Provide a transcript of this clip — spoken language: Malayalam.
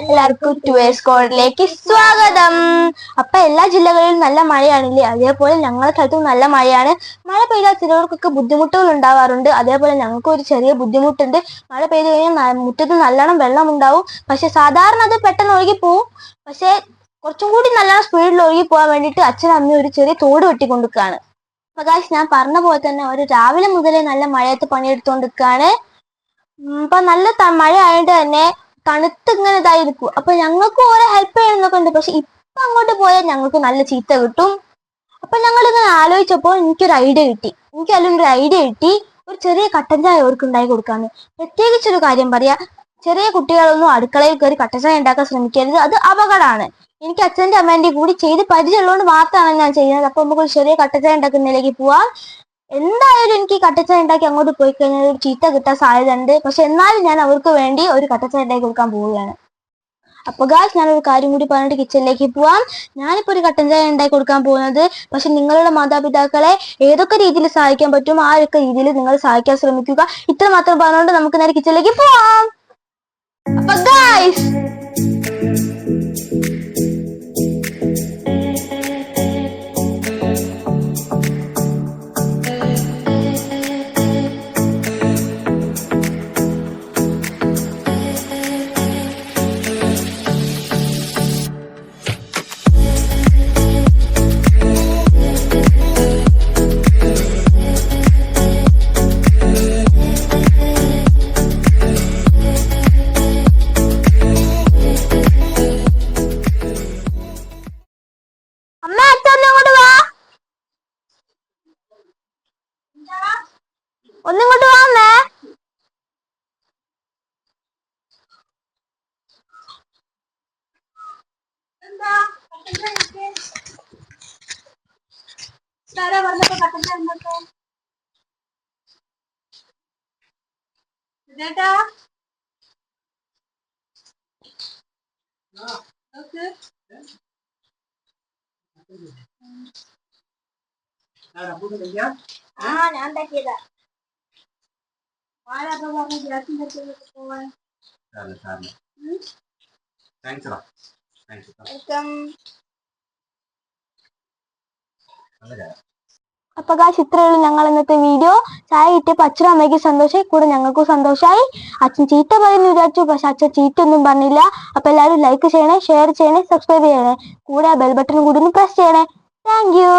എല്ലാവർക്കും ടുവേഴ്സ് കോഡിലേക്ക് സ്വാഗതം. അപ്പൊ എല്ലാ ജില്ലകളിലും നല്ല മഴയാണില്ലേ? അതേപോലെ ഞങ്ങളുടെ സ്ഥലത്തും നല്ല മഴയാണ്. മഴ പെയ്താൽ ചിലവർക്കൊക്കെ ബുദ്ധിമുട്ടുകൾ ഉണ്ടാവാറുണ്ട്. അതേപോലെ ഞങ്ങൾക്ക് ഒരു ചെറിയ ബുദ്ധിമുട്ടുണ്ട്. മഴ പെയ്തു കഴിഞ്ഞാൽ മുറ്റത്ത് നല്ലോണം വെള്ളം ഉണ്ടാവും. പക്ഷെ സാധാരണ അത് പെട്ടെന്ന് ഒഴുകി പോവും പക്ഷെ കുറച്ചും കൂടി നല്ലോണം സ്പീഡിൽ ഒഴുകി പോകാൻ വേണ്ടിയിട്ട് അച്ഛനും അമ്മയും ഒരു ചെറിയ തോട് വെട്ടിക്കൊണ്ടിരിക്കുകയാണ്. അപ്പൊ ഗായ്സ് ഞാൻ പറഞ്ഞ പോലെ തന്നെ ഒരു രാവിലെ മുതലേ നല്ല മഴയത്ത് പണിയെടുത്തോണ്ടിരിക്കുകയാണ്. ഉം, ഇപ്പൊ നല്ല മഴ ആയതുകൊണ്ട് തന്നെ തണുത്ത് ഇങ്ങനെ ഇതായി അപ്പൊ ഞങ്ങൾക്ക് ഓരോ ഹെൽപ്പ് ചെയ്യണമെന്നൊക്കെ ഉണ്ട്. പക്ഷെ ഇപ്പൊ അങ്ങോട്ട് പോയാൽ ഞങ്ങൾക്ക് നല്ല ചീത്ത കിട്ടും. അപ്പൊ ഞങ്ങൾ ഇങ്ങനെ ആലോചിച്ചപ്പോൾ എനിക്കൊരു ഐഡിയ കിട്ടി. എനിക്ക് അതിലൊരു ഐഡിയ കിട്ടി. ഒരു ചെറിയ കട്ടൻ ചായ അവർക്ക് ഉണ്ടായി കൊടുക്കാന്ന്. പ്രത്യേകിച്ചൊരു കാര്യം പറയാ ചെറിയ കുട്ടികളൊന്നും അടുക്കളയിൽ കയറി കട്ടൻ ചായ ഉണ്ടാക്കാൻ ശ്രമിക്കരുത്. അത് അപകടമാണ്. എനിക്ക് അച്ഛന്റെ അമ്മേന്റെ കൂടി ചെയ്ത് പരിചയമുള്ളതുകൊണ്ട് മാത്രമാണ് ഞാൻ ചെയ്യുന്നത്. അപ്പൊ നമുക്ക് ഒരു ചെറിയ കട്ടൻ ചായ ഉണ്ടാക്കുന്നതിലേക്ക് പോവാം. എന്തായാലും എനിക്ക് കട്ടച്ച ഉണ്ടാക്കി അങ്ങോട്ട് പോയി കഴിഞ്ഞാൽ ഒരു ചീത്ത കിട്ടാൻ സാധ്യത ഉണ്ട് പക്ഷെ എന്നാലും ഞാൻ അവർക്ക് വേണ്ടി ഒരു കട്ടച്ച ഉണ്ടാക്കി കൊടുക്കാൻ പോവുകയാണ്. അപ്പൊ ഗാസ് ഞാൻ ഒരു കാര്യം കൂടി പറഞ്ഞിട്ട് കിച്ചണിലേക്ക് പോവാം. ഞാനിപ്പോ ഒരു കട്ടൻ ചായ ഉണ്ടാക്കി കൊടുക്കാൻ പോകുന്നത്. പക്ഷെ നിങ്ങളുടെ മാതാപിതാക്കളെ ഏതൊക്കെ രീതിയിൽ സഹായിക്കാൻ പറ്റും ആ ഒക്കെ രീതിയിൽ നിങ്ങൾ സഹായിക്കാൻ ശ്രമിക്കുക. ഇത്ര മാത്രം പറഞ്ഞുകൊണ്ട് നമുക്ക് നേരെ കിച്ചണിലേക്ക് പോവാം. ഒന്നിങ്ങോട്ട് വാ അമ്മേ ആ ഞാൻ ഉണ്ടാക്കിയതാ. ആരാ പറഞ്ഞ പോവാൻ. അപ്പൊ കാശ് ഇത്രയുള്ളൂ ഞങ്ങൾ ഇന്നത്തെ വീഡിയോ ചായ കിട്ടിയപ്പോ അച്ഛനും അമ്മയ്ക്ക് സന്തോഷമായി. കൂടെ ഞങ്ങൾക്കും സന്തോഷമായി. അച്ഛൻ ചീത്ത പറയുന്നു വിചാരിച്ചു പക്ഷെ അച്ഛൻ ചീത്ത ഒന്നും പറഞ്ഞില്ല. അപ്പൊ എല്ലാവരും ലൈക്ക് ചെയ്യണേ ഷെയർ ചെയ്യണേ സബ്സ്ക്രൈബ് ചെയ്യണേ. കൂടെ ആ ബെൽ ബട്ടൺ കൂടി ഒന്ന് പ്രസ് ചെയ്യണേ. Thank you